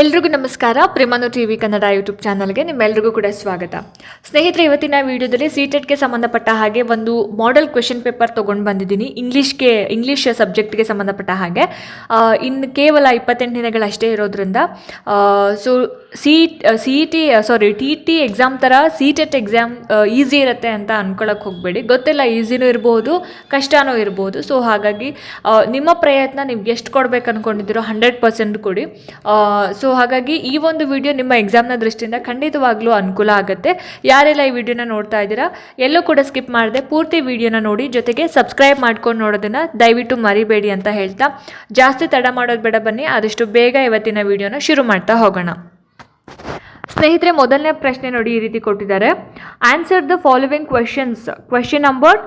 ಎಲ್ರಿಗೂ ನಮಸ್ಕಾರ. ಪ್ರೇಮಾನು ಟಿ ವಿ ಕನ್ನಡ ಯೂಟ್ಯೂಬ್ ಚಾನಲ್ಗೆ ನಿಮ್ಮೆಲ್ರಿಗೂ ಕೂಡ ಸ್ವಾಗತ. ಸ್ನೇಹಿತರೆ, ಇವತ್ತಿನ ವಿಡಿಯೋದಲ್ಲಿ ಸಿ ಟೆಟ್ಗೆ ಸಂಬಂಧಪಟ್ಟ ಹಾಗೆ ಒಂದು ಮಾಡೆಲ್ ಕ್ವೆಶನ್ ಪೇಪರ್ ತೊಗೊಂಡು ಬಂದಿದ್ದೀನಿ. ಇಂಗ್ಲೀಷ್ಗೆ ಇಂಗ್ಲೀಷ್ ಸಬ್ಜೆಕ್ಟ್ಗೆ ಸಂಬಂಧಪಟ್ಟ ಹಾಗೆ. ಇನ್ನು ಕೇವಲ ಇಪ್ಪತ್ತೆಂಟು ದಿನಗಳಷ್ಟೇ ಇರೋದ್ರಿಂದ so C C T sorry T T exam ಥರ ಸಿ ಟೆಟ್ ಎಕ್ಸಾಮ್ ಈಸಿ ಇರುತ್ತೆ ಅಂತ ಅನ್ಕೊಳಕ್ಕೆ ಹೋಗಬೇಡಿ. ಗೊತ್ತಿಲ್ಲ ಈಸಿನೂ ಇರ್ಬೋದು, ಕಷ್ಟನೂ ಇರ್ಬೋದು. ಸೊ ಹಾಗಾಗಿ ನಿಮ್ಮ ಪ್ರಯತ್ನ ನೀವು ಎಷ್ಟು ಕೊಡ್ಬೇಕು ಅಂದ್ಕೊಂಡಿದ್ದೀರೋ ಹಂಡ್ರೆಡ್ ಪರ್ಸೆಂಟ್ ಕೊಡಿ. ಸೊ ಹಾಗಾಗಿ ಈ ಒಂದು ವಿಡಿಯೋ ನಿಮ್ಮ ಎಕ್ಸಾಮ್ನ ದೃಷ್ಟಿಯಿಂದ ಖಂಡಿತವಾಗ್ಲೂ ಅನುಕೂಲ ಆಗುತ್ತೆ. ಯಾರೆಲ್ಲ ಈ ವಿಡಿಯೋನ ನೋಡ್ತಾ ಇದ್ದೀರಾ, ಎಲ್ಲೂ ಕೂಡ ಸ್ಕಿಪ್ ಮಾಡದೆ ಪೂರ್ತಿ ವಿಡಿಯೋನ ನೋಡಿ, ಜೊತೆಗೆ ಸಬ್ಸ್ಕ್ರೈಬ್ ಮಾಡ್ಕೊಂಡು ನೋಡೋದನ್ನ ದಯವಿಟ್ಟು ಮರಿಬೇಡಿ ಅಂತ ಹೇಳ್ತಾ, ಜಾಸ್ತಿ ತಡ ಮಾಡೋದು ಬೇಡ ಬನ್ನಿ, ಆದಷ್ಟು ಬೇಗ ಇವತ್ತಿನ ವಿಡಿಯೋನ ಶುರು ಮಾಡ್ತಾ ಹೋಗೋಣ. ಸ್ನೇಹಿತರೆ, ಮೊದಲನೇ ಪ್ರಶ್ನೆ ನೋಡಿ ಈ ರೀತಿ ಕೊಟ್ಟಿದ್ದಾರೆ. Answer the following questions question number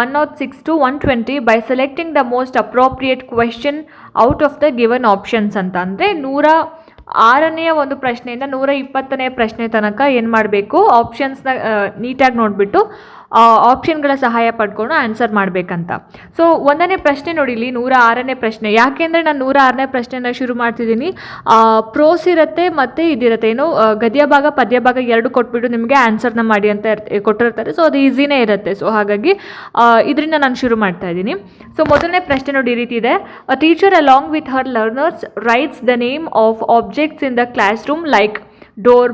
one naught six to one twenty by selecting the most appropriate question out of the given options ಅಂತ. ಅಂದರೆ ನೂರ ಆರನೆಯ ಒಂದು ಪ್ರಶ್ನೆಯಿಂದ ನೂರ ಇಪ್ಪತ್ತನೆಯ ಪ್ರಶ್ನೆ ತನಕ ಏನು ಮಾಡಬೇಕು? ಆಪ್ಷನ್ಸ್ನ ನೀಟಾಗಿ ನೋಡಿಬಿಟ್ಟು ಆಪ್ಷನ್ಗಳ ಸಹಾಯ ಪಡ್ಕೊಂಡು ಆನ್ಸರ್ ಮಾಡಬೇಕಂತ. ಸೊ ಒಂದನೇ ಪ್ರಶ್ನೆ ನೋಡಿ, ಇಲ್ಲಿ ನೂರ ಆರನೇ ಪ್ರಶ್ನೆ. ಯಾಕೆಂದರೆ ನಾನು ನೂರ ಆರನೇ ಪ್ರಶ್ನೆನ ಶುರು ಮಾಡ್ತಿದ್ದೀನಿ. ಪ್ರೋಸ್ ಇರುತ್ತೆ ಮತ್ತು ಇದಿರುತ್ತೆ. ಏನು ಗದ್ಯ ಭಾಗ, ಪದ್ಯ ಭಾಗ ಎರಡು ಕೊಟ್ಬಿಟ್ಟು ನಿಮಗೆ ಆನ್ಸರ್ನ ಮಾಡಿ ಅಂತ ಕೊಟ್ಟಿರ್ತಾರೆ. ಸೊ ಅದು ಈಸಿನೇ ಇರುತ್ತೆ. ಸೊ ಹಾಗಾಗಿ ಇದರಿಂದ ನಾನು ಶುರು ಮಾಡ್ತಾ ಇದ್ದೀನಿ. ಸೊ ಮೊದಲನೇ ಪ್ರಶ್ನೆ ನೋಡಿ, ಈ ರೀತಿ ಇದೆ. A teacher along with her learners writes the name of objects in the classroom like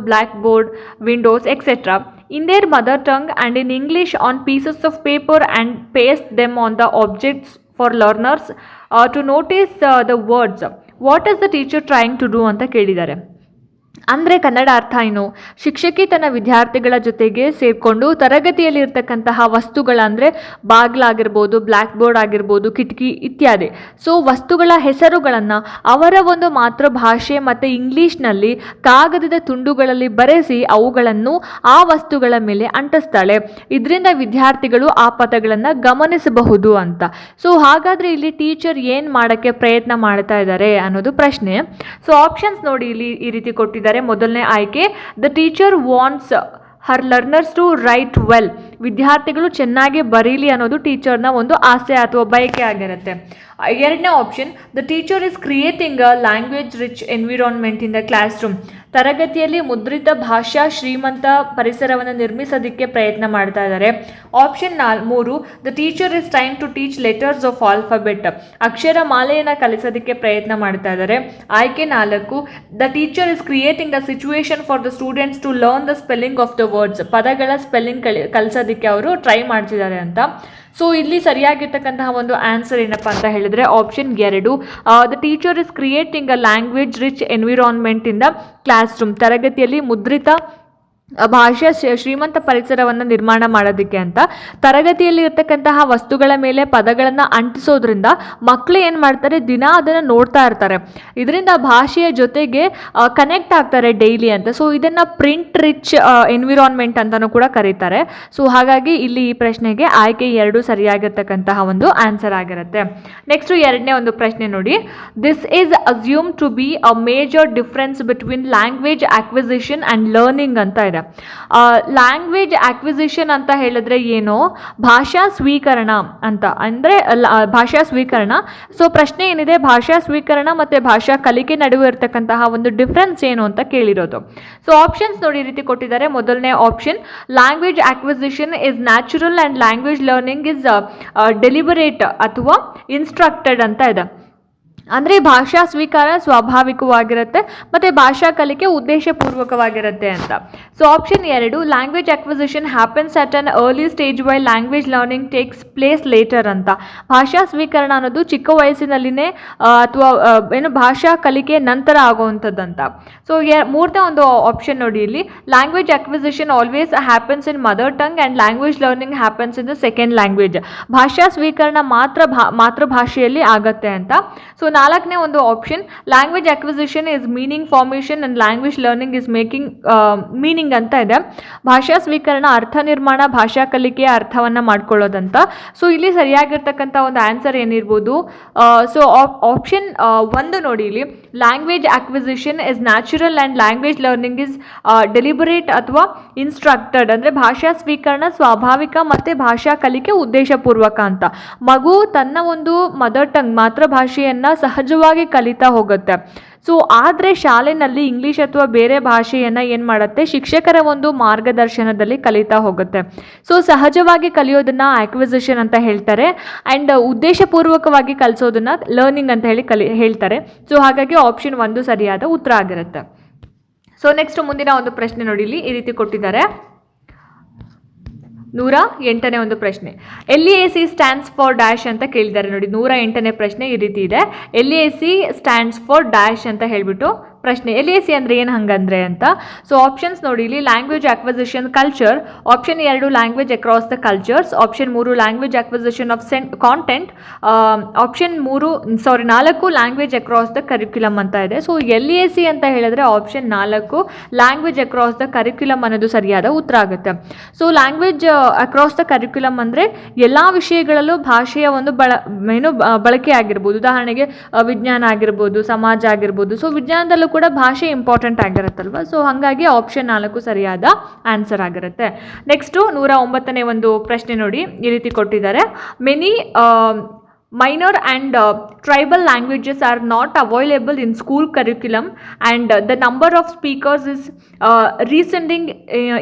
blackboard windows etc. in their mother tongue and in English on pieces of paper and paste them on the objects for learners uh, to notice uh, the words. What is the teacher trying to do ಅಂತ ಕೇಳಿದ್ದಾರೆ ಅಂದರೆ ಕನ್ನಡ ಅರ್ಥ ಏನು? ಶಿಕ್ಷಕಿ ತನ್ನ ವಿದ್ಯಾರ್ಥಿಗಳ ಜೊತೆಗೆ ಸೇರಿಕೊಂಡು ತರಗತಿಯಲ್ಲಿ ಇರ್ತಕ್ಕಂತಹ ವಸ್ತುಗಳಂದರೆ ಬಾಗಿಲಾಗಿರ್ಬೋದು ಬ್ಲ್ಯಾಕ್ ಬೋರ್ಡ್ ಆಗಿರ್ಬೋದು, ಕಿಟಕಿ ಇತ್ಯಾದಿ. ಸೊ ವಸ್ತುಗಳ ಹೆಸರುಗಳನ್ನು ಅವರ ಒಂದು ಮಾತೃಭಾಷೆ ಮತ್ತು ಇಂಗ್ಲೀಷ್ನಲ್ಲಿ ಕಾಗದದ ತುಂಡುಗಳಲ್ಲಿ ಬರೆಸಿ ಅವುಗಳನ್ನು ಆ ವಸ್ತುಗಳ ಮೇಲೆ ಅಂಟಿಸ್ತಾಳೆ. ಇದರಿಂದ ವಿದ್ಯಾರ್ಥಿಗಳು ಆ ಪದಗಳನ್ನು ಗಮನಿಸಬಹುದು ಅಂತ. ಸೊ ಹಾಗಾದರೆ ಇಲ್ಲಿ ಟೀಚರ್ ಏನು ಮಾಡೋಕ್ಕೆ ಪ್ರಯತ್ನ ಮಾಡ್ತಾ ಇದ್ದಾರೆ ಅನ್ನೋದು ಪ್ರಶ್ನೆ. ಸೊ ಆಪ್ಷನ್ಸ್ ನೋಡಿ ಇಲ್ಲಿ ಈ ರೀತಿ ಕೊಟ್ಟಿದ್ದಾರೆ. ಮೊದಲನೇ ಆಯ್ಕೆ the teacher wants her learners to write well ವಿದ್ಯಾರ್ಥಿಗಳು ಚೆನ್ನಾಗಿ ಬರೀಲಿ ಅನ್ನೋದು ಟೀಚರ್ನ ಒಂದು ಆಸೆ ಅಥವಾ ಬಯಕೆ ಆಗಿರುತ್ತೆ. ಎರಡನೇ option the teacher is creating a language rich environment in the classroom ತರಗತಿಯಲ್ಲಿ ಮುದ್ರಿತ ಭಾಷಾ ಶ್ರೀಮಂತ ಪರಿಸರವನ್ನು ನಿರ್ಮಿಸೋದಕ್ಕೆ ಪ್ರಯತ್ನ ಮಾಡ್ತಾ ಇದ್ದಾರೆ. ಆಪ್ಷನ್ ನಾಲ್, ಮೂರು the teacher is trying to teach letters of alphabet ಅಕ್ಷರ ಮಾಲೆಯನ್ನು ಕಲಿಸೋದಕ್ಕೆ ಪ್ರಯತ್ನ ಮಾಡ್ತಾ ಇದ್ದಾರೆ. ಆಯ್ಕೆ ನಾಲ್ಕು the teacher is creating a situation for the students to learn the spelling of the words ಪದಗಳ ಸ್ಪೆಲ್ಲಿಂಗ್ ಕಲಿ, ಕಲಿಸೋದಕ್ಕೆ ಅವರು ಟ್ರೈ ಮಾಡ್ತಿದ್ದಾರೆ ಅಂತ. ಸೊ ಇಲ್ಲಿ ಸರಿಯಾಗಿರ್ತಕ್ಕಂತಹ ಒಂದು ಆನ್ಸರ್ ಏನಪ್ಪ ಅಂತ ಹೇಳಿದ್ರೆ ಆಪ್ಷನ್ ಎರಡು. The teacher is creating a language rich environment ಇಂದ ಕ್ಲಾಸ್ ರೂಮ್ ತರಗತಿಯಲ್ಲಿ ಮುದ್ರಿತ ಆ ಭಾಷಾ ಶ್ರೀ- ಶ್ರೀಮಂತ ಪರಿಸರವನ್ನು ನಿರ್ಮಾಣ ಮಾಡೋದಕ್ಕೆ ಅಂತ ತರಗತಿಯಲ್ಲಿ ಇರ್ತಕ್ಕಂತಹ ವಸ್ತುಗಳ ಮೇಲೆ ಪದಗಳನ್ನು ಅಂಟಿಸೋದ್ರಿಂದ ಮಕ್ಕಳು ಏನು ಮಾಡ್ತಾರೆ? ದಿನ ಅದನ್ನು ನೋಡ್ತಾ ಇರ್ತಾರೆ. ಇದರಿಂದ ಭಾಷೆಯ ಜೊತೆಗೆ ಕನೆಕ್ಟ್ ಆಗ್ತಾರೆ ಡೈಲಿ ಅಂತ. ಸೊ ಇದನ್ನು ಪ್ರಿಂಟ್ ರಿಚ್ ಎನ್ವಿರಾನ್ಮೆಂಟ್ ಅಂತಲೂ ಕೂಡ ಕರೀತಾರೆ. ಸೊ ಹಾಗಾಗಿ ಇಲ್ಲಿ ಈ ಪ್ರಶ್ನೆಗೆ ಆಯ್ಕೆ ಎರಡು ಸರಿಯಾಗಿರ್ತಕ್ಕಂತಹ ಒಂದು ಆನ್ಸರ್ ಆಗಿರುತ್ತೆ. ನೆಕ್ಸ್ಟು ಎರಡನೇ ಒಂದು ಪ್ರಶ್ನೆ ನೋಡಿ. This is assumed to be a major difference between language acquisition and learning ಅಂತ ಇದೆ. ಲ್ಯಾಂಗ್ವೇಜ್ ಆಕ್ವಿಸಿಷನ್ ಅಂತ ಹೇಳಿದ್ರೆ ಏನು? ಭಾಷಾ ಸ್ವೀಕರಣ ಅಂತ. ಅಂದರೆ ಭಾಷಾ ಸ್ವೀಕರಣ. ಸೊ ಪ್ರಶ್ನೆ ಏನಿದೆ? ಭಾಷಾ ಸ್ವೀಕರಣ ಮತ್ತು ಭಾಷಾ ಕಲಿಕೆ ನಡುವೆ ಇರತಕ್ಕಂತಹ ಒಂದು ಡಿಫ್ರೆನ್ಸ್ ಏನು ಅಂತ ಕೇಳಿರೋದು. ಸೊ ಆಪ್ಷನ್ಸ್ ನೋಡಿ ರೀತಿ ಕೊಟ್ಟಿದ್ದಾರೆ. ಮೊದಲನೇ option language acquisition is natural and language learning is deliberate ಅಥವಾ ಇನ್ಸ್ಟ್ರಕ್ಟೆಡ್ ಅಂತ ಇದೆ. ಅಂದರೆ ಭಾಷಾ ಸ್ವೀಕಾರ ಸ್ವಾಭಾವಿಕವಾಗಿರುತ್ತೆ, ಮತ್ತು ಭಾಷಾ ಕಲಿಕೆ ಉದ್ದೇಶಪೂರ್ವಕವಾಗಿರುತ್ತೆ ಅಂತ. ಸೊ ಆಪ್ಷನ್ ಎರಡು language acquisition happens at an early stage while language learning takes place later ಅಂತ. ಭಾಷಾ ಸ್ವೀಕರಣ ಅನ್ನೋದು ಚಿಕ್ಕ ವಯಸ್ಸಿನಲ್ಲಿನೇ ಅಥವಾ ಏನು ಭಾಷಾ ಕಲಿಕೆ ನಂತರ ಆಗುವಂಥದ್ದಂತ. ಸೊ ಮೂರನೇ ಒಂದು ಆಪ್ಷನ್ ನೋಡಿ ಇಲ್ಲಿ. Language acquisition always happens in mother tongue and language learning happens in the second language ಭಾಷಾ ಸ್ವೀಕರಣ ಮಾತ್ರ ಭಾ, ಮಾತೃಭಾಷೆಯಲ್ಲಿ ಆಗತ್ತೆ ಅಂತ. ಸೊ ನಾಲ್ಕನೇ ಒಂದು option language acquisition is meaning formation and language learning is making meaning ಅಂತ ಇದೆ. ಭಾಷಾ ಸ್ವೀಕರಣ, ಅರ್ಥ ನಿರ್ಮಾಣ, ಭಾಷಾ ಕಲಿಕೆಯ ಅರ್ಥವನ್ನು ಮಾಡ್ಕೊಳ್ಳೋದಂತ. ಸೊ ಇಲ್ಲಿ ಸರಿಯಾಗಿರ್ತಕ್ಕಂಥ ಒಂದು ಆನ್ಸರ್ ಏನಿರ್ಬೋದು? ಸೊ ಆಪ್ಷನ್ ಒಂದು ನೋಡಿ ಇಲ್ಲಿ. Language acquisition is natural and language learning is deliberate ಅಥವಾ ಇನ್ಸ್ಟ್ರಕ್ಟೆಡ್ ಅಂದರೆ ಭಾಷಾ ಸ್ವೀಕರಣ ಸ್ವಾಭಾವಿಕ ಮತ್ತು ಭಾಷಾ ಕಲಿಕೆ ಉದ್ದೇಶಪೂರ್ವಕ ಅಂತ. ಮಗು ತನ್ನ ಒಂದು ಮದರ್ ಟಂಗ್ ಮಾತೃಭಾಷೆಯನ್ನು ಸಹಜವಾಗಿ ಕಲಿತಾ ಹೋಗುತ್ತೆ. ಸೊ ಆದರೆ ಶಾಲೆನಲ್ಲಿ ಇಂಗ್ಲೀಷ್ ಅಥವಾ ಬೇರೆ ಭಾಷೆಯನ್ನು ಏನು ಮಾಡುತ್ತೆ? ಶಿಕ್ಷಕರ ಒಂದು ಮಾರ್ಗದರ್ಶನದಲ್ಲಿ ಕಲಿತಾ ಹೋಗುತ್ತೆ. ಸೊ ಸಹಜವಾಗಿ ಕಲಿಯೋದನ್ನು ಆಕ್ವಿಸಿಷನ್ ಅಂತ ಹೇಳ್ತಾರೆ. ಆ್ಯಂಡ್ ಉದ್ದೇಶಪೂರ್ವಕವಾಗಿ ಕಲಿಸೋದನ್ನು ಲರ್ನಿಂಗ್ ಅಂತ ಹೇಳಿ ಕಲಿ, ಹೇಳ್ತಾರೆ. ಸೊ ಹಾಗಾಗಿ ಆಪ್ಷನ್ ಒಂದು ಸರಿಯಾದ ಉತ್ತರ ಆಗಿರುತ್ತೆ. ಸೊ ನೆಕ್ಸ್ಟ್ ಮುಂದಿನ ಒಂದು ಪ್ರಶ್ನೆ ನೋಡಿ ಇಲ್ಲಿ ಈ ರೀತಿ ಕೊಟ್ಟಿದ್ದಾರೆ. ನೂರ ಎಂಟನೇ ಒಂದು ಪ್ರಶ್ನೆ. L A C stands for dash ಅಂತ ಕೇಳಿದ್ದಾರೆ ನೋಡಿ, ನೂರ ಎಂಟನೇ ಪ್ರಶ್ನೆ ಈ ರೀತಿ ಇದೆ. L A C stands for dash ಅಂತ ಹೇಳ್ಬಿಟ್ಟು ಪ್ರಶ್ನೆ, ಎಲ್ ಎ ಸಿ ಅಂದರೆ ಏನು ಹಂಗಂದ್ರೆ ಅಂತ. ಸೊ ಆಪ್ಷನ್ಸ್ ನೋಡಿ, ಇಲ್ಲಿ ಲ್ಯಾಂಗ್ವೇಜ್ ಆಕ್ವಿಸಿಷನ್ ಕಲ್ಚರ್ ಆಪ್ಷನ್ ಎರಡು language across the cultures option ಮೂರು language acquisition of cent content option ಮೂರು ಸಾರಿ ನಾಲ್ಕು ಲ್ಯಾಂಗ್ವೇಜ್ ಅಕ್ರಾಸ್ ದ ಕರಿಕ್ಯುಲಮ್ ಅಂತ ಇದೆ. ಸೊ ಎಲ್ ಎ ಸಿ ಅಂತ ಹೇಳಿದ್ರೆ ಆಪ್ಷನ್ ನಾಲ್ಕು ಲ್ಯಾಂಗ್ವೇಜ್ ಅಕ್ರಾಸ್ ದ ಕರಿಕ್ಯುಲಮ್ ಅನ್ನೋದು ಸರಿಯಾದ ಉತ್ತರ ಆಗುತ್ತೆ. So language across the curriculum ಅಂದರೆ ಎಲ್ಲ ವಿಷಯಗಳಲ್ಲೂ ಭಾಷೆಯ ಒಂದು ಬಳ, ಏನು ಬಳಕೆ ಆಗಿರ್ಬೋದು. ಉದಾಹರಣೆಗೆ ವಿಜ್ಞಾನ ಆಗಿರ್ಬೋದು, ಸಮಾಜ ಆಗಿರ್ಬೋದು. ಸೊ ವಿಜ್ಞಾನದಲ್ಲೂ ಕೂಡ ಭಾಷೆ ಇಂಪಾರ್ಟೆಂಟ್ ಆಗಿರುತ್ತಲ್ವ? ಸೊ ಹಾಗಾಗಿ ಆಪ್ಷನ್ ನಾಲ್ಕು ಸರಿಯಾದ ಆನ್ಸರ್ ಆಗಿರುತ್ತೆ. ನೆಕ್ಸ್ಟು ನೂರ ಒಂಬತ್ತನೇ ಒಂದು ಪ್ರಶ್ನೆ ನೋಡಿ, ಈ ರೀತಿ ಕೊಟ್ಟಿದ್ದಾರೆ. Many minor and tribal languages are not available in school curriculum and the number of speakers is receding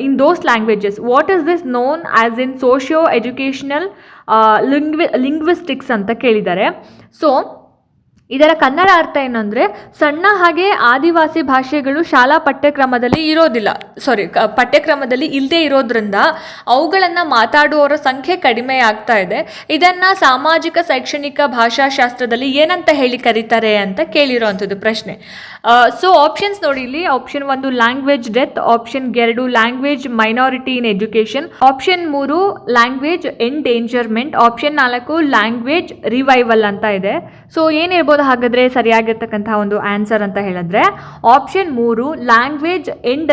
in those languages what is this known as in socio educational ಲಿಂಗ್ವಿ linguistics ಅಂತ ಕೇಳಿದ್ದಾರೆ. ಸೊ ಇದರ ಕನ್ನಡ ಅರ್ಥ ಏನಂದರೆ, ಸಣ್ಣ ಹಾಗೆ ಆದಿವಾಸಿ ಭಾಷೆಗಳು ಶಾಲಾ ಪಠ್ಯಕ್ರಮದಲ್ಲಿ ಇರೋದಿಲ್ಲ. ಸಾರಿ ಪಠ್ಯಕ್ರಮದಲ್ಲಿ ಇಲ್ಲದೆ ಇರೋದ್ರಿಂದ ಅವುಗಳನ್ನು ಮಾತಾಡುವವರ ಸಂಖ್ಯೆ ಕಡಿಮೆ ಆಗ್ತಾ ಇದೆ. ಇದನ್ನು ಸಾಮಾಜಿಕ, ಶೈಕ್ಷಣಿಕ, ಭಾಷಾಶಾಸ್ತ್ರದಲ್ಲಿ ಏನಂತ ಹೇಳಿ ಕರೀತಾರೆ ಅಂತ ಕೇಳಿರೋವಂಥದ್ದು ಪ್ರಶ್ನೆ. ಸೊ ಆಪ್ಷನ್ಸ್ ನೋಡಿ ಇಲ್ಲಿ. ಆಪ್ಷನ್ ಒಂದು ಲ್ಯಾಂಗ್ವೇಜ್ ಡೆತ್ ಆಪ್ಷನ್ ಎರಡು language minority in education option ಮೂರು ಲ್ಯಾಂಗ್ವೇಜ್ ಎಂಡೇಂಜರ್ಮೆಂಟ್ ಆಪ್ಷನ್ ನಾಲ್ಕು ಲ್ಯಾಂಗ್ವೇಜ್ ರಿವೈವಲ್ ಅಂತ ಇದೆ. ಸೊ ಏನಿರ್ಬೋದು ಹಾಗಾದ್ರೆ ಸರಿಯಾಗಿರ್ತಕ್ಕಂತಹ ಒಂದು ಆನ್ಸರ್ ಅಂತ ಹೇಳಿದ್ರೆ ಆಪ್ಷನ್ ಮೂರು ಲ್ಯಾಂಗ್ವೇಜ್ ಎಂಡ್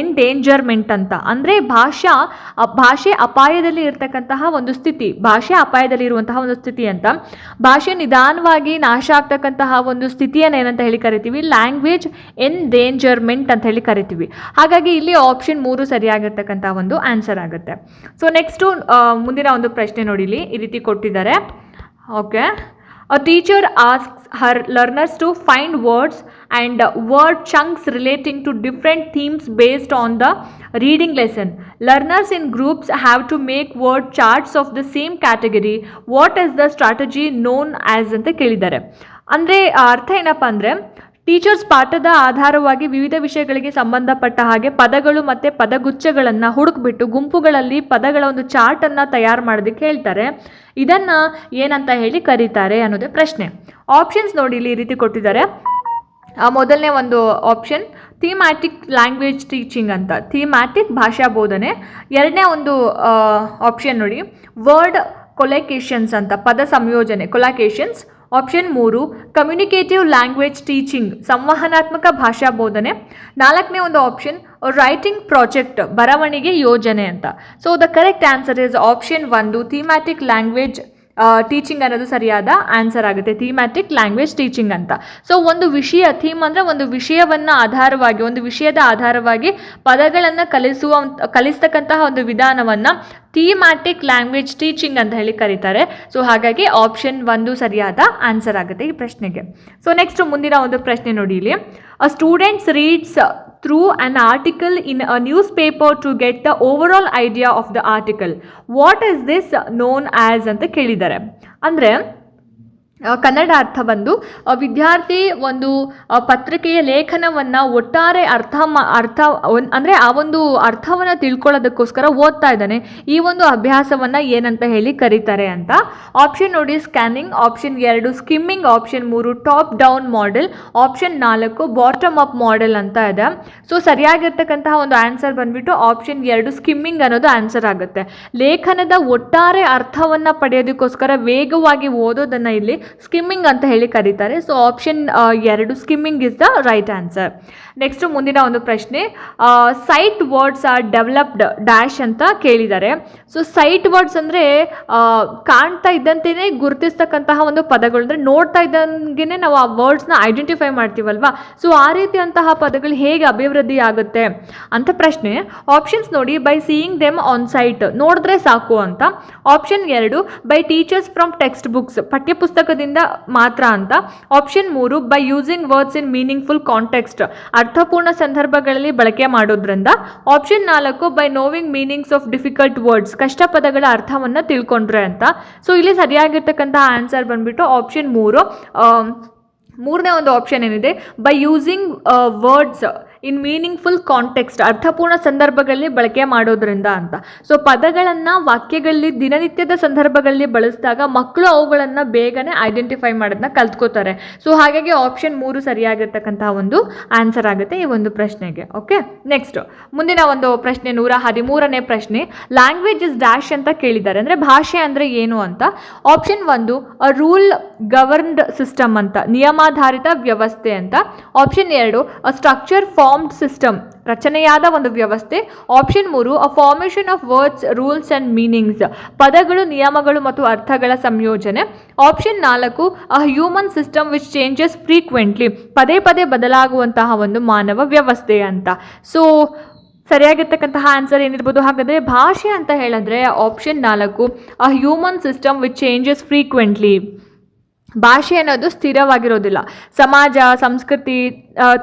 ಎಂಡೇಂಜರ್ಮೆಂಟ್ ಅಂತ. ಅಂದರೆ ಭಾಷಾ, ಭಾಷೆ ಅಪಾಯದಲ್ಲಿ ಇರತಕ್ಕಂತಹ ಒಂದು ಸ್ಥಿತಿ, ಭಾಷೆ ಅಪಾಯದಲ್ಲಿ ಇರುವಂತಹ ಒಂದು ಸ್ಥಿತಿ ಅಂತ. ಭಾಷೆ ನಿಧಾನವಾಗಿ ನಾಶ ಆಗ್ತಕ್ಕಂತಹ ಒಂದು ಸ್ಥಿತಿಯನ್ನು ಏನಂತ ಹೇಳಿ ಕರಿತೀವಿ ಲ್ಯಾಂಗ್ವೇಜ್ ಎನ್ ಡೇಂಜರ್ಮೆಂಟ್ ಅಂತ ಹೇಳಿ ಕರಿತೀವಿ. ಹಾಗಾಗಿ ಇಲ್ಲಿ ಆಪ್ಷನ್ ಮೂರು ಸರಿಯಾಗಿರ್ತಕ್ಕಂಥ ಒಂದು ಆನ್ಸರ್ ಆಗುತ್ತೆ. ಸೊ ನೆಕ್ಸ್ಟು ಮುಂದಿನ ಒಂದು ಪ್ರಶ್ನೆ ನೋಡಿ ಇಲ್ಲಿ ಈ ರೀತಿ ಕೊಟ್ಟಿದ್ದಾರೆ. Okay a teacher asks her learners to find words and word chunks relating to different themes based on the reading lesson learners in groups have to make word charts of the same category what is the strategy known as ಅಂತ ಕೇಳಿದ್ದಾರೆ. ಅಂದರೆ ಅರ್ಥ ಏನಪ್ಪ ಅಂದರೆ teachers ಪಾಠದ ಆಧಾರವಾಗಿ ವಿವಿಧ ವಿಷಯಗಳಿಗೆ ಸಂಬಂಧಪಟ್ಟ ಹಾಗೆ ಪದಗಳು ಮತ್ತು ಪದಗುಚ್ಛಗಳನ್ನು ಹುಡುಕ್ಬಿಟ್ಟು ಗುಂಪುಗಳಲ್ಲಿ ಪದಗಳ ಒಂದು ಚಾರ್ಟನ್ನು ತಯಾರು ಮಾಡೋದಕ್ಕೆ ಹೇಳ್ತಾರೆ. ಇದನ್ನು ಏನಂತ ಹೇಳಿ ಕರೀತಾರೆ ಅನ್ನೋದೇ ಪ್ರಶ್ನೆ. ಆಪ್ಷನ್ಸ್ ನೋಡಿ ಇಲ್ಲಿ ಈ ರೀತಿ ಕೊಟ್ಟಿದ್ದಾರೆ. ಮೊದಲನೇ ಒಂದು ಆಪ್ಷನ್ ಥೀಮ್ಯಾಟಿಕ್ ಲ್ಯಾಂಗ್ವೇಜ್ ಟೀಚಿಂಗ್ ಅಂತ. ಥೀಮ್ಯಾಟಿಕ್ ಭಾಷಾ ಬೋಧನೆ. ಎರಡನೇ ಒಂದು ಆಪ್ಷನ್ ನೋಡಿ ವರ್ಡ್ ಕೊಲೆಕೇಶನ್ಸ್ ಅಂತ, ಪದ ಸಂಯೋಜನೆ ಕೊಲಾಕೇಶನ್ಸ್ ಆಪ್ಷನ್ ಮೂರು ಕಮ್ಯುನಿಕೇಟಿವ್ ಲ್ಯಾಂಗ್ವೇಜ್ ಟೀಚಿಂಗ್ ಸಂವಹನಾತ್ಮಕ ಭಾಷಾ ಬೋಧನೆ. ನಾಲ್ಕನೇ ಒಂದು ಆಪ್ಷನ್ ರೈಟಿಂಗ್ ಪ್ರಾಜೆಕ್ಟ್ ಬರವಣಿಗೆ ಯೋಜನೆ ಅಂತ. So the correct answer is option ಒಂದು ಥೀಮ್ಯಾಟಿಕ್ ಲ್ಯಾಂಗ್ವೇಜ್ ಟೀಚಿಂಗ್ ಅನ್ನೋದು ಸರಿಯಾದ ಆನ್ಸರ್ ಆಗುತ್ತೆ. ಥೀಮ್ಯಾಟಿಕ್ ಲ್ಯಾಂಗ್ವೇಜ್ ಟೀಚಿಂಗ್ ಅಂತ. ಸೊ ಒಂದು ವಿಷಯ ಥೀಮ್ ಅಂದರೆ ಒಂದು ವಿಷಯವನ್ನು ಆಧಾರವಾಗಿ, ಒಂದು ವಿಷಯದ ಆಧಾರವಾಗಿ ಪದಗಳನ್ನು ಕಲಿಸುವ, ಕಲಿಸ್ತಕ್ಕಂತಹ ಒಂದು ವಿಧಾನವನ್ನು ಥೀಮ್ಯಾಟಿಕ್ ಲ್ಯಾಂಗ್ವೇಜ್ ಟೀಚಿಂಗ್ ಅಂತ ಹೇಳಿ ಕರೀತಾರೆ. ಸೊ ಹಾಗಾಗಿ ಆಪ್ಷನ್ ಒಂದು ಸರಿಯಾದ ಆನ್ಸರ್ ಆಗುತ್ತೆ ಈ ಪ್ರಶ್ನೆಗೆ. ಸೊ ನೆಕ್ಸ್ಟ್ ಮುಂದಿನ ಒಂದು ಪ್ರಶ್ನೆ ನೋಡಿ ಇಲ್ಲಿ. Students reads through an article in a newspaper to get the overall idea of the article what is this known as ಅಂತ ಕೇಳಿದ್ದಾರೆ ಅಂದರೆ ಆ, ಕನ್ನಡ ಅರ್ಥ ಬಂದು ವಿದ್ಯಾರ್ಥಿ ಒಂದು ಪತ್ರಿಕೆಯ ಲೇಖನವನ್ನು ಒಟ್ಟಾರೆ ಅರ್ಥ ಮಾ, ಅರ್ಥ, ಒನ್- ಅಂದರೆ ಆ ಒಂದು ಅರ್ಥವನ್ನು ತಿಳ್ಕೊಳ್ಳೋದಕ್ಕೋಸ್ಕರ ಓದ್ತಾ ಇದ್ದಾನೆ. ಈ ಒಂದು ಅಭ್ಯಾಸವನ್ನು ಏನಂತ ಹೇಳಿ ಕರೀತಾರೆ ಅಂತ. ಆಪ್ಷನ್ ನೋಡಿ, ಸ್ಕ್ಯಾನಿಂಗ್, ಆಪ್ಷನ್ ಎರಡು, ಸ್ಕಿಮ್ಮಿಂಗ್, ಆಪ್ಷನ್ ಮೂರು, ಟಾಪ್ ಡೌನ್ ಮಾಡೆಲ್, ಆಪ್ಷನ್ ನಾಲ್ಕು, ಬಾಟಮ್ ಅಪ್ ಮಾಡೆಲ್ ಅಂತ ಇದೆ. ಸೊ, ಸರಿಯಾಗಿರ್ತಕ್ಕಂತಹ ಒಂದು ಆನ್ಸರ್ ಬಂದ್ಬಿಟ್ಟು ಆಪ್ಷನ್ ಎರಡು, ಸ್ಕಿಮ್ಮಿಂಗ್ ಅನ್ನೋದು ಆನ್ಸರ್ ಆಗುತ್ತೆ. ಲೇಖನದ ಒಟ್ಟಾರೆ ಅರ್ಥವನ್ನು ಪಡೆಯೋದಕ್ಕೋಸ್ಕರ ವೇಗವಾಗಿ ಓದೋದನ್ನು ಇಲ್ಲಿ ಸ್ಕಿಮ್ಮಿಂಗ್ ಅಂತ ಹೇಳಿ ಕರೀತಾರೆ. ಸೊ ಆಪ್ಷನ್ ಎರಡು skimming is the right answer next ಮುಂದಿನ ಒಂದು ಪ್ರಶ್ನೆ sight words are developed dash ಅಂತ ಕೇಳಿದ್ದಾರೆ. ಸೊ ಸೈಟ್ ವರ್ಡ್ಸ್ ಅಂದರೆ ಕಾಣ್ತಾ ಇದ್ದಂತೆಯೇ ಗುರುತಿಸ್ತಕ್ಕಂತಹ ಒಂದು ಪದಗಳು. ಅಂದರೆ ನೋಡ್ತಾ ಇದ್ದಂಗೆ ನಾವು ಆ ವರ್ಡ್ಸ್ನ ಐಡೆಂಟಿಫೈ ಮಾಡ್ತೀವಲ್ವಾ? ಸೊ ಆ ರೀತಿಯಂತಹ ಪದಗಳು ಹೇಗೆ ಅಭಿವೃದ್ಧಿ ಆಗುತ್ತೆ ಅಂತ ಪ್ರಶ್ನೆ. ಆಪ್ಷನ್ಸ್ ನೋಡಿ by seeing them on sight ನೋಡಿದ್ರೆ ಸಾಕು ಅಂತ. ಆಪ್ಷನ್ ಎರಡು by teachers from text books ಪಠ್ಯಪುಸ್ತಕದಿಂದ ಸಂದರ್ಭದಿಂದ ಮಾತ್ರ ಅಂತ. ಆಪ್ಷನ್ ಮೂರು by using words in meaningful context ಅರ್ಥಪೂರ್ಣ ಸಂದರ್ಭಗಳಲ್ಲಿ ಬಳಕೆ ಮಾಡೋದ್ರಿಂದ. ಆಪ್ಷನ್ ನಾಲ್ಕು by knowing meanings of difficult words ಕಷ್ಟ ಪದಗಳ ಅರ್ಥವನ್ನು ತಿಳ್ಕೊಂಡ್ರೆ ಅಂತ. ಸೊ ಇಲ್ಲಿ ಸರಿಯಾಗಿರ್ತಕ್ಕಂಥ ಆನ್ಸರ್ ಬಂದ್ಬಿಟ್ಟು ಆಪ್ಷನ್ ಮೂರು. ಮೂರನೇ ಒಂದು ಆಪ್ಷನ್ ಏನಿದೆ? By using words in meaningful context ಅರ್ಥಪೂರ್ಣ ಸಂದರ್ಭಗಳಲ್ಲಿ ಬಳಕೆ ಮಾಡೋದ್ರಿಂದ ಅಂತ. ಸೊ ಪದಗಳನ್ನು ವಾಕ್ಯಗಳಲ್ಲಿ, ದಿನನಿತ್ಯದ ಸಂದರ್ಭಗಳಲ್ಲಿ ಬಳಸಿದಾಗ ಮಕ್ಕಳು ಅವುಗಳನ್ನು ಬೇಗನೆ ಐಡೆಂಟಿಫೈ ಮಾಡೋದನ್ನ ಕಲ್ತ್ಕೋತಾರೆ. ಸೊ ಹಾಗಾಗಿ ಆಪ್ಷನ್ ಮೂರು ಸರಿಯಾಗಿರ್ತಕ್ಕಂತಹ ಒಂದು ಆನ್ಸರ್ ಆಗುತ್ತೆ ಈ ಒಂದು ಪ್ರಶ್ನೆಗೆ ಓಕೆ ನೆಕ್ಸ್ಟ್ ಮುಂದಿನ ಒಂದು ಪ್ರಶ್ನೆ, ನೂರ ಹದಿಮೂರನೇ ಪ್ರಶ್ನೆ. ಲ್ಯಾಂಗ್ವೇಜ್ ಇಸ್ ಡ್ಯಾಶ್ ಅಂತ ಕೇಳಿದ್ದಾರೆ. ಅಂದರೆ ಭಾಷೆ ಅಂದರೆ ಏನು ಅಂತ? ಆಪ್ಷನ್ ಒಂದು ರೂಲ್ ಗವರ್ನ್ಡ್ ಸಿಸ್ಟಮ್ ಅಂತ, ನಿಯಮಾಧಾರಿತ ವ್ಯವಸ್ಥೆ ಅಂತ. ಆಪ್ಷನ್ ಎರಡು ಸ್ಟ್ರಕ್ಚರ್ ಫಾರ್ಮ್ಡ್ ಸಿಸ್ಟಮ್ ರಚನೆಯಾದ ಒಂದು ವ್ಯವಸ್ಥೆ. ಆಪ್ಷನ್ ಮೂರು a formation of words rules and meanings ಪದಗಳು, ನಿಯಮಗಳು ಮತ್ತು ಅರ್ಥಗಳ ಸಂಯೋಜನೆ. ಆಪ್ಷನ್ ನಾಲ್ಕು a human system which changes frequently ಪದೇ ಪದೇ ಬದಲಾಗುವಂತಹ ಒಂದು ಮಾನವ ವ್ಯವಸ್ಥೆ ಅಂತ. ಸೊ ಸರಿಯಾಗಿರ್ತಕ್ಕಂತಹ ಆನ್ಸರ್ ಏನಿರ್ಬೋದು? ಹಾಗಾದರೆ ಭಾಷೆ ಅಂತ ಹೇಳಿದ್ರೆ ಆಪ್ಷನ್ ನಾಲ್ಕು a human system which changes frequently ಭಾಷೆ ಅನ್ನೋದು ಸ್ಥಿರವಾಗಿರೋದಿಲ್ಲ. ಸಮಾಜ, ಸಂಸ್ಕೃತಿ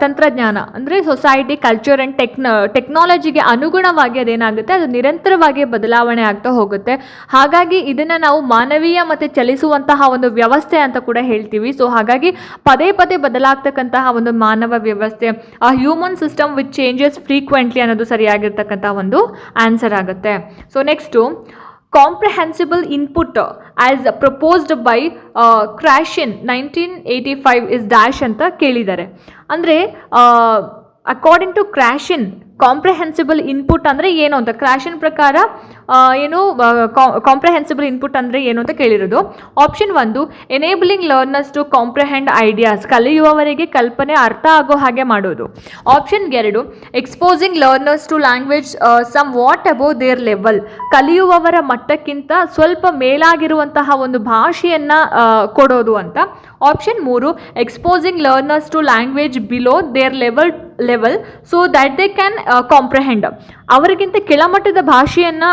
ತಂತ್ರಜ್ಞಾನ, ಅಂದರೆ ಸೊಸೈಟಿ ಕಲ್ಚರ್ ಆ್ಯಂಡ್ ಟೆಕ್ನ ಟೆಕ್ನಾಲಜಿಗೆ ಅನುಗುಣವಾಗಿ ಅದೇನಾಗುತ್ತೆ, ಅದು ನಿರಂತರವಾಗಿ ಬದಲಾವಣೆ ಆಗ್ತಾ ಹೋಗುತ್ತೆ. ಹಾಗಾಗಿ ಇದನ್ನು ನಾವು ಮಾನವೀಯ ಮತ್ತು ಚಲಿಸುವಂತಹ ಒಂದು ವ್ಯವಸ್ಥೆ ಅಂತ ಕೂಡ ಹೇಳ್ತೀವಿ. ಸೊ ಹಾಗಾಗಿ ಪದೇ ಪದೇ ಬದಲಾಗ್ತಕ್ಕಂತಹ ಒಂದು ಮಾನವ ವ್ಯವಸ್ಥೆ, a human system with changes frequently ಅನ್ನೋದು ಸರಿಯಾಗಿರ್ತಕ್ಕಂಥ ಒಂದು ಆನ್ಸರ್ ಆಗುತ್ತೆ. So next comprehensible input as proposed by Krashen nineteen eighty five is dash ಅಂತ ಕೇಳಿದ್ದಾರೆ. ಅಂದರೆ according to Krashen comprehensible input ಅಂದರೆ ಏನು ಅಂತ? ಕ್ರಾಶನ್ ಪ್ರಕಾರ ಏನು ಕಾಂಪ್ರಹೆನ್ಸಿಬಲ್ ಇನ್ಪುಟ್ ಅಂದರೆ ಏನು ಅಂತ ಕೇಳಿರೋದು. ಆಪ್ಷನ್ ಒಂದು enabling learners to comprehend ideas ಕಲಿಯುವವರಿಗೆ ಕಲ್ಪನೆ ಅರ್ಥ ಆಗೋ ಹಾಗೆ ಮಾಡೋದು. ಆಪ್ಷನ್ ಎರಡು exposing learners to language somewhat above their level ಕಲಿಯುವವರ ಮಟ್ಟಕ್ಕಿಂತ ಸ್ವಲ್ಪ ಮೇಲಾಗಿರುವಂತಹ ಒಂದು ಭಾಷೆಯನ್ನು ಕೊಡೋದು ಅಂತ. ಆಪ್ಷನ್ ಮೂರು exposing learners to language below their level level so that they can comprehend ಅವರಿಗಿಂತ ಕೆಳಮಟ್ಟದ ಭಾಷೆಯನ್ನು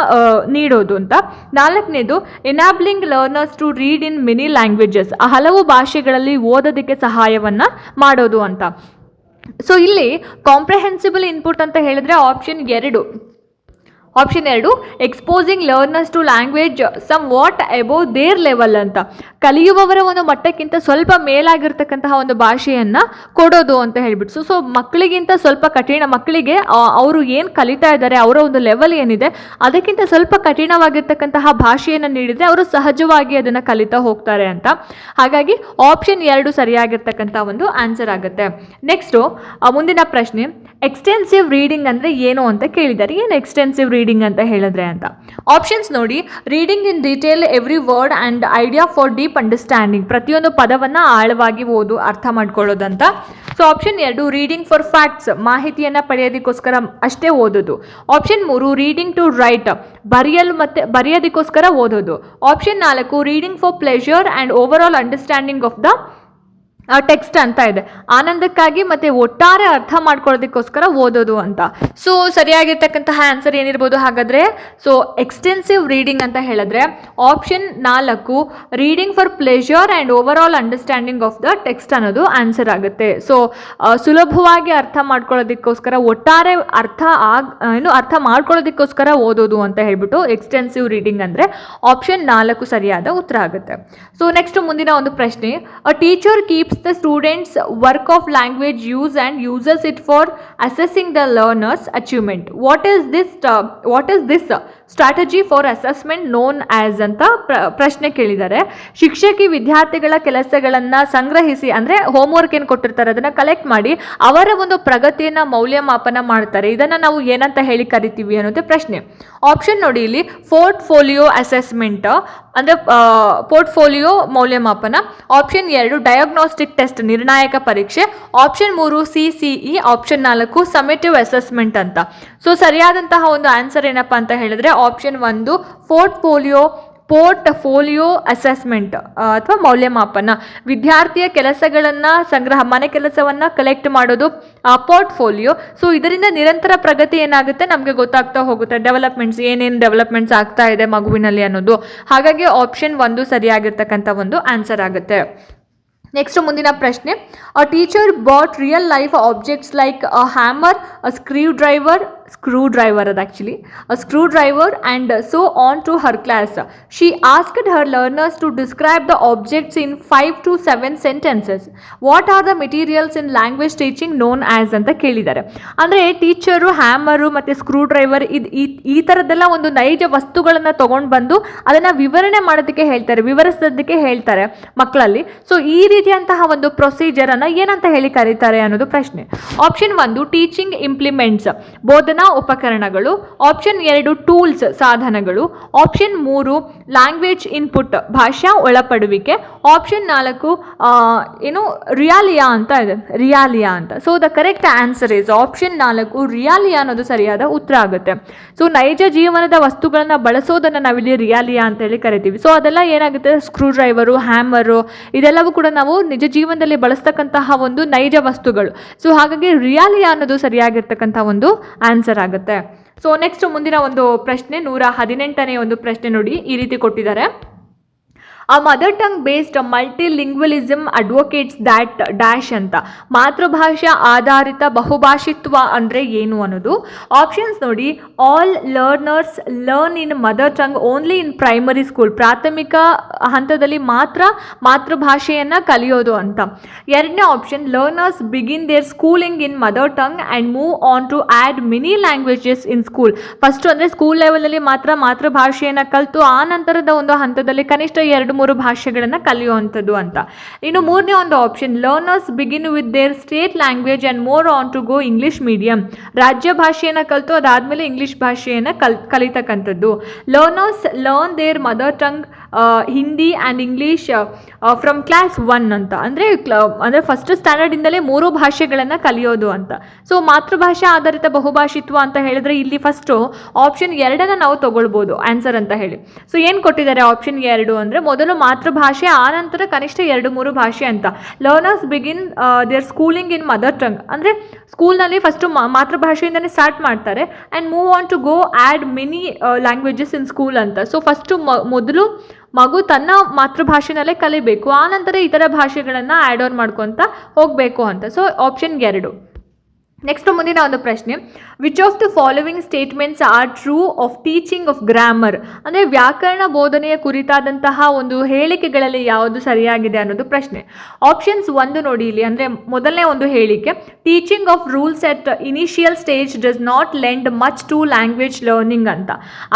ನೀಡೋದು ಅಂತ. ನಾಲ್ಕನೇದು enabling learners to read in many languages ಹಲವು ಭಾಷೆಗಳಲ್ಲಿ ಓದೋದಕ್ಕೆ ಸಹಾಯವನ್ನು ಮಾಡೋದು ಅಂತ. ಸೊ ಇಲ್ಲಿ ಕಾಂಪ್ರಹೆನ್ಸಿಬಲ್ ಇನ್ಪುಟ್ ಅಂತ ಹೇಳಿದ್ರೆ ಆಪ್ಷನ್ ಎರಡು. ಆಪ್ಷನ್ ಎರಡು exposing learners to language somewhat above their level ಅಂತ. ಕಲಿಯುವವರ ಒಂದು ಮಟ್ಟಕ್ಕಿಂತ ಸ್ವಲ್ಪ ಮೇಲಾಗಿರ್ತಕ್ಕಂತಹ ಒಂದು ಭಾಷೆಯನ್ನು ಕೊಡೋದು ಅಂತ ಹೇಳ್ಬಿಟ್ಟು. ಸೊ ಸೊ ಮಕ್ಕಳಿಗಿಂತ ಸ್ವಲ್ಪ ಕಠಿಣ, ಮಕ್ಕಳಿಗೆ ಅವರು ಏನು ಕಲಿತಾ ಇದ್ದಾರೆ, ಅವರ ಒಂದು ಲೆವೆಲ್ ಏನಿದೆ, ಅದಕ್ಕಿಂತ ಸ್ವಲ್ಪ ಕಠಿಣವಾಗಿರ್ತಕ್ಕಂತಹ ಭಾಷೆಯನ್ನು ನೀಡಿದರೆ ಅವರು ಸಹಜವಾಗಿ ಅದನ್ನು ಕಲಿತಾ ಹೋಗ್ತಾರೆ ಅಂತ. ಹಾಗಾಗಿ ಆಪ್ಷನ್ ಎರಡು ಸರಿಯಾಗಿರ್ತಕ್ಕಂಥ ಒಂದು ಆನ್ಸರ್ ಆಗುತ್ತೆ. ನೆಕ್ಸ್ಟು ಮುಂದಿನ ಪ್ರಶ್ನೆ ಎಕ್ಸ್ಟೆನ್ಸಿವ್ ರೀಡಿಂಗ್ ಅಂದರೆ ಏನು ಅಂತ ಕೇಳಿದ್ದಾರೆ. ಏನು ಎಕ್ಸ್ಟೆನ್ಸಿವ್ ಅಂತ ಹೇಳಿದ್ರೆ ಅಂತ. ಆಪ್ಷನ್ಸ್ ನೋಡಿ reading in detail every word and idea for deep understanding ಪ್ರತಿಯೊಂದು ಪದವನ್ನು ಆಳವಾಗಿ ಓದು, ಅರ್ಥ ಮಾಡ್ಕೊಳ್ಳೋದಂತ. ಸೊ ಆಪ್ಷನ್ ಎರಡು ರೀಡಿಂಗ್ ಫಾರ್ ಫ್ಯಾಕ್ಟ್ಸ್ ಮಾಹಿತಿಯನ್ನು ಪಡೆಯೋದಕ್ಕೋಸ್ಕರ ಅಷ್ಟೇ ಓದೋದು. ಆಪ್ಷನ್ ಮೂರು ರೀಡಿಂಗ್ ಟು ರೈಟ್ ಬರೆಯಲು ಮತ್ತು, ಬರೆಯೋದಕ್ಕೋಸ್ಕರ ಓದೋದು. ಆಪ್ಷನ್ ನಾಲ್ಕು reading for pleasure and overall understanding of the text ಅಂತ ಇದೆ. ಆನಂದಕ್ಕಾಗಿ ಮತ್ತೆ ಒಟ್ಟಾರೆ ಅರ್ಥ ಮಾಡ್ಕೊಳ್ಳೋದಕ್ಕೋಸ್ಕರ ಓದೋದು ಅಂತ. ಸೊ ಸರಿಯಾಗಿರ್ತಕ್ಕಂತಹ ಆನ್ಸರ್ ಏನಿರ್ಬೋದು ಹಾಗಾದರೆ? ಸೊ ಎಕ್ಸ್ಟೆನ್ಸಿವ್ ರೀಡಿಂಗ್ ಅಂತ ಹೇಳಿದ್ರೆ ಆಪ್ಷನ್ ನಾಲ್ಕು reading for pleasure and overall understanding of the text ಅನ್ನೋದು ಆನ್ಸರ್ ಆಗುತ್ತೆ. ಸೊ ಸುಲಭವಾಗಿ ಅರ್ಥ ಮಾಡ್ಕೊಳ್ಳೋದಕ್ಕೋಸ್ಕರ, ಒಟ್ಟಾರೆ ಅರ್ಥ ಆಗ ಏನು ಅರ್ಥ ಮಾಡ್ಕೊಳ್ಳೋದಕ್ಕೋಸ್ಕರ ಓದೋದು ಅಂತ ಹೇಳ್ಬಿಟ್ಟು ಎಕ್ಸ್ಟೆನ್ಸಿವ್ ರೀಡಿಂಗ್ ಅಂದರೆ ಆಪ್ಷನ್ ನಾಲ್ಕು ಸರಿಯಾದ ಉತ್ತರ ಆಗುತ್ತೆ. ಸೊ ನೆಕ್ಸ್ಟ್ ಮುಂದಿನ ಒಂದು ಪ್ರಶ್ನೆ a teacher keeps the students work of language use and uses it for assessing the learner's achievement. What is this? Uh, what is this? Uh, strategy for assessment known as ಅಂತ ಪ್ರ, ಪ್ರಶ್ನೆ ಕೇಳಿದ್ದಾರೆ. ಶಿಕ್ಷಕಿ ವಿದ್ಯಾರ್ಥಿಗಳ ಕೆಲಸಗಳನ್ನು ಸಂಗ್ರಹಿಸಿ, ಅಂದರೆ ಹೋಮ್ವರ್ಕ್ ಏನು ಕೊಟ್ಟಿರ್ತಾರೆ, ಅದನ್ನು ಕಲೆಕ್ಟ್ ಮಾಡಿ ಅವರ ಒಂದು ಪ್ರಗತಿಯನ್ನು ಮೌಲ್ಯಮಾಪನ ಮಾಡ್ತಾರೆ. ಇದನ್ನು ನಾವು ಏನಂತ ಹೇಳಿ ಕರಿತೀವಿ ಅನ್ನೋದೇ ಪ್ರಶ್ನೆ. ಆಪ್ಷನ್ ನೋಡಿ ಇಲ್ಲಿ ಪೋರ್ಟ್ಫೋಲಿಯೋ ಅಸೆಸ್ಮೆಂಟ್ ಅಂದರೆ ಪೋರ್ಟ್ಫೋಲಿಯೋ ಮೌಲ್ಯಮಾಪನ. ಆಪ್ಷನ್ ಎರಡು ಡಯಾಗ್ನೋಸ್ಟಿಕ್ ಟೆಸ್ಟ್ ನಿರ್ಣಾಯಕ ಪರೀಕ್ಷೆ. ಆಪ್ಷನ್ ಮೂರು ಸಿ ಸಿ ಇ ಆಪ್ಷನ್ ನಾಲ್ಕು ಸಮೇಟಿವ್ ಅಸೆಸ್ಮೆಂಟ್ ಅಂತ. ಸೊ ಸರಿಯಾದಂತಹ ಒಂದು ಆನ್ಸರ್ ಏನಪ್ಪ ಅಂತ ಹೇಳಿದ್ರೆ ಆಪ್ಷನ್ ಒಂದು ಪೋರ್ಟ್ಫೋಲಿಯೋ ಪೋರ್ಟ್ಫೋಲಿಯೋ ಅಸೆಸ್ಮೆಂಟ್ ಅಥವಾ ಮೌಲ್ಯಮಾಪನ. ವಿದ್ಯಾರ್ಥಿಯ ಕೆಲಸಗಳನ್ನು ಸಂಗ್ರಹ, ಮನೆ ಕೆಲಸವನ್ನು ಕಲೆಕ್ಟ್ ಮಾಡೋದು ಪೋರ್ಟ್ಫೋಲಿಯೋ ಸೊ ಇದರಿಂದ ನಿರಂತರ ಪ್ರಗತಿ ಏನಾಗುತ್ತೆ ನಮಗೆ ಗೊತ್ತಾಗ್ತಾ ಹೋಗುತ್ತೆ. ಡೆವಲಪ್ಮೆಂಟ್ಸ್ ಏನೇನು ಡೆವಲಪ್ಮೆಂಟ್ಸ್ ಆಗ್ತಾ ಇದೆ ಮಗುವಿನಲ್ಲಿ ಅನ್ನೋದು. ಹಾಗಾಗಿ ಆಪ್ಷನ್ ಒಂದು ಸರಿಯಾಗಿರ್ತಕ್ಕಂಥ ಒಂದು ಆನ್ಸರ್ ಆಗುತ್ತೆ. ನೆಕ್ಸ್ಟ್ ಮುಂದಿನ ಪ್ರಶ್ನೆ. A teacher bought real life objects like a hammer a screwdriver screwdriver ಅದು actually screwdriver and so on to her class she asked her learners to describe the objects in five to seven sentences what are the materials in language teaching known as ಅಂತ ಕೇಳಿದ್ದಾರೆ. ಅಂದರೆ teacher hammer ಮತ್ತು screwdriver ಇದು ಈ ಈ ಥರದ್ದೆಲ್ಲ ಒಂದು ನೈಜ ವಸ್ತುಗಳನ್ನು ತೊಗೊಂಡು ಬಂದು ಅದನ್ನು ವಿವರಣೆ ಮಾಡೋದಕ್ಕೆ ಹೇಳ್ತಾರೆ, ವಿವರಿಸೋದಕ್ಕೆ ಹೇಳ್ತಾರೆ ಮಕ್ಕಳಲ್ಲಿ. ಸೊ ಈ ರೀತಿಯಂತಹ ಒಂದು ಪ್ರೊಸೀಜರನ್ನು ಏನಂತ ಹೇಳಿ ಕರೀತಾರೆ ಅನ್ನೋದು ಪ್ರಶ್ನೆ. ಆಪ್ಷನ್ ಒಂದು ಟೀಚಿಂಗ್ ಇಂಪ್ಲಿಮೆಂಟ್ಸ್ ಬೋಧನಾ ಉಪಕರಣಗಳು ಆಪ್ಷನ್ ಎರಡು ಟೂಲ್ಸ್ ಸಾಧನಗಳು ಆಪ್ಷನ್ ಮೂರು ಲ್ಯಾಂಗ್ವೇಜ್ ಇನ್ಪುಟ್ ಭಾಷಾ ಒಳಪಡುವಿಕೆ ಆಪ್ಷನ್ ನಾಲ್ಕು ಏನು ರಿಯಾಲಿಯಾ ಅಂತ ಇದೆ, ರಿಯಾಲಿಯಾ ಅಂತ. So the correct answer is option ನಾಲ್ಕು ರಿಯಾಲಿಯಾ ಅನ್ನೋದು ಸರಿಯಾದ ಉತ್ತರ ಆಗುತ್ತೆ. ಸೊ ನೈಜ ಜೀವನದ ವಸ್ತುಗಳನ್ನು ಬಳಸೋದನ್ನು ನಾವಿಲ್ಲಿ ರಿಯಾಲಿಯಾ ಅಂತ ಹೇಳಿ ಕರಿತೀವಿ. ಸೊ ಅದೆಲ್ಲ ಏನಾಗುತ್ತೆ? ಸ್ಕ್ರೂ ಡ್ರೈವರು ಹ್ಯಾಮರು ಇದೆಲ್ಲವೂ ಕೂಡ ನಾವು ನಿಜ ಜೀವನದಲ್ಲಿ ಬಳಸ್ತಕ್ಕಂತಹ ಒಂದು ನೈಜ ವಸ್ತುಗಳು. ಸೊ ಹಾಗಾಗಿ ರಿಯಾಲಿಯಾ ಅನ್ನೋದು ಸರಿಯಾಗಿರ್ತಕ್ಕಂಥ ಒಂದು ಆನ್ಸರ್ ಆಗುತ್ತೆ. ಸೊ ನೆಕ್ಸ್ಟ್ ಮುಂದಿನ ಒಂದು ಪ್ರಶ್ನೆ ನೂರ ಹದಿನೆಂಟನೇ ಒಂದು ಪ್ರಶ್ನೆ ನೋಡಿ ಈ ರೀತಿ ಕೊಟ್ಟಿದ್ದಾರೆ. A mother tongue based multilingualism advocates that dash ಅಂತ. ಮಾತೃಭಾಷಾ ಆಧಾರಿತ ಬಹುಭಾಷಿತ್ವ ಅಂದರೆ ಏನು ಅನ್ನೋದು? ಆಪ್ಷನ್ಸ್ ನೋಡಿ all learners learn in mother tongue only in primary school ಪ್ರಾಥಮಿಕ ಹಂತದಲ್ಲಿ ಮಾತ್ರ ಮಾತೃಭಾಷೆಯನ್ನು ಕಲಿಯೋದು ಅಂತ. ಎರಡನೇ option learners begin their schooling in mother tongue and move on to add many languages in school first ಅಂದರೆ ಸ್ಕೂಲ್ ಲೆವೆಲಲ್ಲಿ ಮಾತ್ರ ಮಾತೃಭಾಷೆಯನ್ನು ಕಲಿತು, ಆ ನಂತರದ ಒಂದು ಹಂತದಲ್ಲಿ ಕನಿಷ್ಠ ಎರಡು ಮೂರು ಭಾಷೆಗಳನ್ನು ಕಲಿಯುವಂಥದ್ದು ಅಂತ. ಇನ್ನು ಮೂರನೇ ಒಂದು option learners begin with their state language and move on to go English medium ರಾಜ್ಯ ಭಾಷೆಯನ್ನು ಕಲಿತು ಅದಾದಮೇಲೆ ಇಂಗ್ಲೀಷ್ ಭಾಷೆಯನ್ನು ಕಲ್, ಕಲಿತಕ್ಕಂಥದ್ದು. Learners learn their mother tongue Hindi and English from class one ಅಂತ. ಅಂದರೆ ಕ್ಲ ಅಂದರೆ ಫಸ್ಟ್ ಸ್ಟ್ಯಾಂಡರ್ಡಿಂದಲೇ ಮೂರು ಭಾಷೆಗಳನ್ನು ಕಲಿಯೋದು ಅಂತ. ಸೊ ಮಾತೃಭಾಷೆ ಆಧಾರಿತ ಬಹುಭಾಷಿತ್ವ ಅಂತ ಹೇಳಿದ್ರೆ ಇಲ್ಲಿ ಫಸ್ಟು ಆಪ್ಷನ್ ಎರಡನ್ನ ನಾವು ತಗೊಳ್ಬೋದು ಆನ್ಸರ್ ಅಂತ ಹೇಳಿ. ಸೊ ಏನು ಕೊಟ್ಟಿದ್ದಾರೆ ಆಪ್ಷನ್ ಎರಡು ಅಂದರೆ ಮೊದಲು ಮಾತೃಭಾಷೆ ಆನಂತರ ಕನಿಷ್ಠ ಎರಡು ಮೂರು ಭಾಷೆ ಅಂತ. Learners begin their schooling in mother tongue ಅಂದರೆ ಸ್ಕೂಲ್ನಲ್ಲಿ ಫಸ್ಟು ಮಾತೃಭಾಷೆಯಿಂದನೇ ಸ್ಟಾರ್ಟ್ ಮಾಡ್ತಾರೆ and move on to go add many languages in school ಅಂತ. ಸೊ ಫಸ್ಟು ಮೊದಲು ಮಗು ತನ್ನ ಮಾತೃಭಾಷೆನಲ್ಲೇ ಕಲಿಬೇಕು ಆನಂತರ ಇತರ ಭಾಷೆಗಳನ್ನು ಆ್ಯಡ್ ಆನ್ ಮಾಡ್ಕೊತ ಹೋಗಬೇಕು ಅಂತ. ಸೊ ಆಪ್ಷನ್ ಎರಡು. ನೆಕ್ಸ್ಟ್ ಮುಂದಿನ ಒಂದು ಪ್ರಶ್ನೆ. Which of the following statements are true of teaching of grammar ಅಂದರೆ ವ್ಯಾಕರಣ ಬೋಧನೆಯ ಕುರಿತಾದಂತಹ ಒಂದು ಹೇಳಿಕೆಗಳಲ್ಲಿ ಯಾವುದು ಸರಿಯಾಗಿದೆ ಅನ್ನೋದು ಪ್ರಶ್ನೆ. ಆಪ್ಷನ್ಸ್ ಒಂದು ನೋಡಿ ಇಲ್ಲಿ. ಅಂದರೆ ಮೊದಲನೇ ಒಂದು ಹೇಳಿಕೆ. Teaching of rules at initial stage does not lend much to language learning ಅಂತ.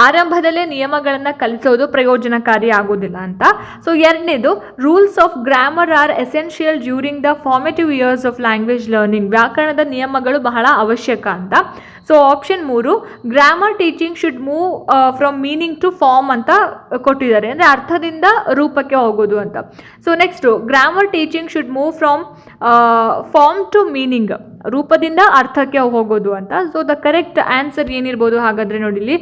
ಆರಂಭದಲ್ಲೇ ನಿಯಮಗಳನ್ನು ಕಲಿಸೋದು ಪ್ರಯೋಜನಕಾರಿ ಆಗೋದಿಲ್ಲ ಅಂತ. ಸೊ ಎರಡನೇದು rules of grammar are essential during the formative years of language learning ವ್ಯಾಕರಣದ ನಿಯಮಗಳು ಬಹಳ ಅವಶ್ಯಕ ಅಂತ. ಸೊ ಆಪ್ಷನ್ ಮೂರು grammar teaching should move from meaning to form ಅಂತ ಕೊಟ್ಟಿದ್ದಾರೆ. ಅಂದರೆ ಅರ್ಥದಿಂದ ರೂಪಕ್ಕೆ ಹೋಗೋದು ಅಂತ. So next grammar teaching should move from form to meaning ರೂಪದಿಂದ ಅರ್ಥಕ್ಕೆ ಹೋಗೋದು ಅಂತ. ಸೊ ದ ಕರೆಕ್ಟ್ ಆನ್ಸರ್ ಏನಿರ್ಬೋದು ಹಾಗಾದರೆ ನೋಡಿ ಇಲ್ಲಿ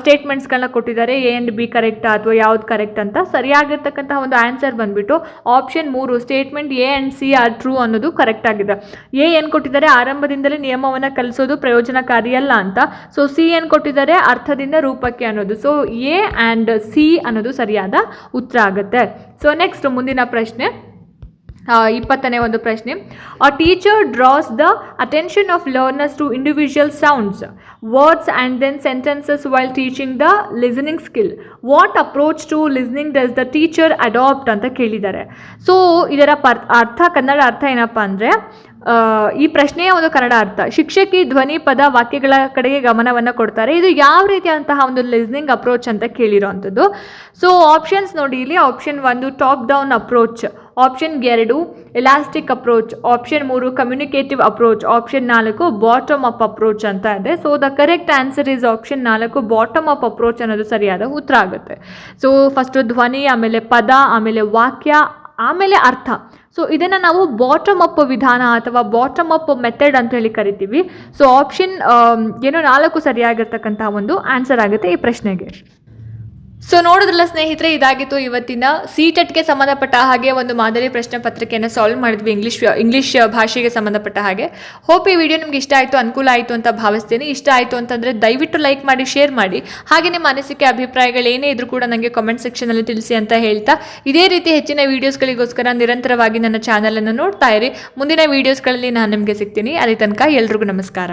ಸ್ಟೇಟ್ಮೆಂಟ್ಸ್ಗಳನ್ನ ಕೊಟ್ಟಿದ್ದಾರೆ. ಎ ಆ್ಯಂಡ್ ಬಿ ಕರೆಕ್ಟಾ ಅಥವಾ ಯಾವ್ದು ಕರೆಕ್ಟ್ ಅಂತ. ಸರಿಯಾಗಿರ್ತಕ್ಕಂತಹ ಒಂದು ಆನ್ಸರ್ ಬಂದ್ಬಿಟ್ಟು ಆಪ್ಷನ್ ಮೂರು statement A and C are true ಅನ್ನೋದು ಕರೆಕ್ಟ್ ಆಗಿದೆ. ಎ ಏನು ಕೊಟ್ಟಿದ್ದಾರೆ? ಆರಂಭದಿಂದಲೇ ನಿಯಮವನ್ನು ಕಲಿಸೋದು ಪ್ರಯೋಜನಕಾರಿಯಲ್ಲ ಅಂತ. ಸೊ ಸಿ ಏನು ಕೊಟ್ಟಿದ್ದಾರೆ? ಅರ್ಥದಿಂದ ರೂಪಕ್ಕೆ ಅನ್ನೋದು. ಸೊ ಎ ಆ್ಯಂಡ್ ಸಿ ಅನ್ನೋದು ಸರಿಯಾದ ಉತ್ತರ ಆಗುತ್ತೆ. ಸೊ ನೆಕ್ಸ್ಟ್ ಮುಂದಿನ ಪ್ರಶ್ನೆ. ಇಪ್ಪತ್ತನೇ ಒಂದು ಪ್ರಶ್ನೆ. A teacher draws the attention of learners to individual sounds words and then sentences while teaching the listening skill what approach to listening does the teacher adapt ಅಂತ ಕೇಳಿದ್ದಾರೆ. ಸೊ ಇದರ ಪರ್, ಅರ್ಥ, ಕನ್ನಡ ಅರ್ಥ ಏನಪ್ಪ ಅಂದರೆ ಈ ಪ್ರಶ್ನೆಯ ಒಂದು ಕನ್ನಡ ಅರ್ಥ. ಶಿಕ್ಷಕಿ ಧ್ವನಿ ಪದ ವಾಕ್ಯಗಳ ಕಡೆಗೆ ಗಮನವನ್ನು ಕೊಡ್ತಾರೆ. ಇದು ಯಾವ ರೀತಿಯಾದಂತಹ ಒಂದು ಲಿಸ್ನಿಂಗ್ ಅಪ್ರೋಚ್ ಅಂತ ಕೇಳಿರೋವಂಥದ್ದು ಸೊ ಆಪ್ಷನ್ಸ್ ನೋಡಿ ಇಲ್ಲಿ. ಆಪ್ಷನ್ ಒಂದು ಟಾಪ್ ಡೌನ್ ಅಪ್ರೋಚ್ ಆಪ್ಷನ್ ಎರಡು ಎಲಾಸ್ಟಿಕ್ ಅಪ್ರೋಚ್ ಆಪ್ಷನ್ ಮೂರು ಕಮ್ಯುನಿಕೇಟಿವ್ ಅಪ್ರೋಚ್ ಆಪ್ಷನ್ ನಾಲ್ಕು ಬಾಟಮ್ ಅಪ್ ಅಪ್ರೋಚ್ ಅಂತ ಇದೆ. So the correct answer is option ನಾಲ್ಕು ಬಾಟಮ್ ಅಪ್ ಅಪ್ರೋಚ್ ಅನ್ನೋದು ಸರಿಯಾದ ಉತ್ತರ ಆಗುತ್ತೆ. ಸೊ ಫಸ್ಟು ಧ್ವನಿ, ಆಮೇಲೆ ಪದ, ಆಮೇಲೆ ವಾಕ್ಯ, ಆಮೇಲೆ ಅರ್ಥ. ಸೊ ಇದನ್ನು ನಾವು ಬಾಟಮ್ ಅಪ್ ವಿಧಾನ ಅಥವಾ ಬಾಟಮ್ ಅಪ್ ಮೆಥಡ್ ಅಂತ ಹೇಳಿ ಕರಿತೀವಿ. ಸೊ ಆಪ್ಷನ್ ಏನೋ ನಾಲ್ಕು ಸರಿಯಾಗಿರ್ತಕ್ಕಂತಹ ಒಂದು ಆನ್ಸರ್ ಆಗುತ್ತೆ ಈ ಪ್ರಶ್ನೆಗೆ. ಸೊ ನೋಡಿದ್ರಲ್ಲ ಸ್ನೇಹಿತರೆ, ಇದಾಗಿತ್ತು ಇವತ್ತಿನ ಸಿ ಟೆಟ್ಗೆ ಸಂಬಂಧಪಟ್ಟ ಹಾಗೆ ಒಂದು ಮಾದರಿ ಪ್ರಶ್ನೆ ಪತ್ರಿಕೆಯನ್ನು ಸಾಲ್ವ್ ಮಾಡಿದ್ವಿ ಇಂಗ್ಲಿಷ್ ಇಂಗ್ಲೀಷ್ ಭಾಷೆಗೆ ಸಂಬಂಧಪಟ್ಟ ಹಾಗೆ. ಹೋಪ್ ಈ ವಿಡಿಯೋ ನಿಮ್ಗೆ ಇಷ್ಟ ಆಯಿತು, ಅನುಕೂಲ ಆಯಿತು ಅಂತ ಭಾವಿಸ್ತೀನಿ. ಇಷ್ಟ ಆಯಿತು ಅಂತಂದರೆ ದಯವಿಟ್ಟು ಲೈಕ್ ಮಾಡಿ ಶೇರ್ ಮಾಡಿ. ಹಾಗೆ ನಿಮ್ಮ ಅನಿಸಿಕೆ, ಅಭಿಪ್ರಾಯಗಳು ಏನೇ ಇದ್ರೂ ಕೂಡ ನನಗೆ ಕಾಮೆಂಟ್ ಸೆಕ್ಷನಲ್ಲಿ ತಿಳಿಸಿ ಅಂತ ಹೇಳ್ತಾ. ಇದೇ ರೀತಿ ಹೆಚ್ಚಿನ ವೀಡಿಯೋಸ್ಗಳಿಗೋಸ್ಕರ ನಿರಂತರವಾಗಿ ನನ್ನ ಚಾನಲನ್ನು ನೋಡ್ತಾ ಇರಿ. ಮುಂದಿನ ವೀಡಿಯೋಸ್ಗಳಲ್ಲಿ ನಾನು ನಿಮಗೆ ಸಿಗ್ತೀನಿ. ಅದೇ ತನಕ ಎಲ್ರಿಗೂ ನಮಸ್ಕಾರ.